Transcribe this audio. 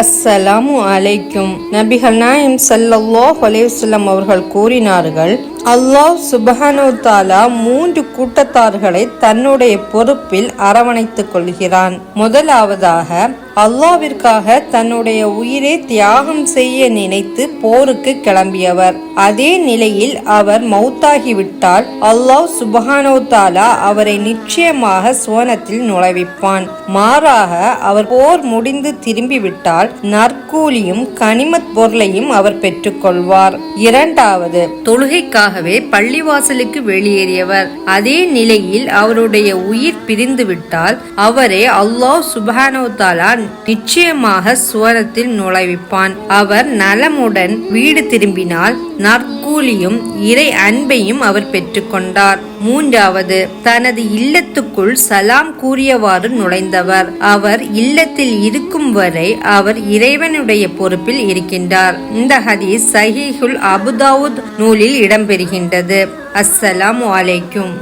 அஸ்ஸலாமு அலைக்கும். நபிகள் நாயம் ஸல்லல்லாஹு அலைஹி அவர்கள் கூறினார்கள் அல்லாஹ் சுப்ஹானஹு மூன்று கூட்டத்தார்களை தன்னுடைய பொறுப்பில் அரவணைத்துக் கொள்கிறான். முதலாவதாக அல்லாவிற்காக தன்னுடைய உயிரை தியாகம் செய்ய நினைத்து போருக்கு கிளம்பியவர். அதே நிலையில் அவர் மௌத்தாகிவிட்டால் அல்லாஹ் சுபஹானோ தாலா அவரை நிச்சயமாக சுவனத்தில் நுழைவிப்பான். மாறாக அவர் போர் முடிந்து திரும்பிவிட்டால் நற்கூலியும் கனிமத் பொருளையும் அவர் பெற்றுக்கொள்வார் இரண்டாவது தானாகவே பள்ளிவாசலுக்கு வெளியேறியவர். அதே நிலையில் அவருடைய உயிர் பிரிந்துவிட்டால் அவரே அல்லாஹ் சுபஹானோ தாலா நிச்சயமாக சுவரத்தில் நுழைவிப்பான். அவர் நலமுடன் வீடு திரும்பினால் நற்கூலியும் இறை அன்பையும் அவர் பெற்றுக்கொண்டார். மூன்றாவது தனது இல்லத்துக்குள் சலாம் கூறியவாறு நுழைந்தவர். அவர் இல்லத்தில் இருக்கும் வரை அவர் இறைவனுடைய பொறுப்பில் இருக்கின்றார். இந்த ஹதீஸ் சஹீஹுல் அபுதாவுத் நூலில் இடம்பெறுகின்றது. அஸ்ஸலாமு அலைக்கும்.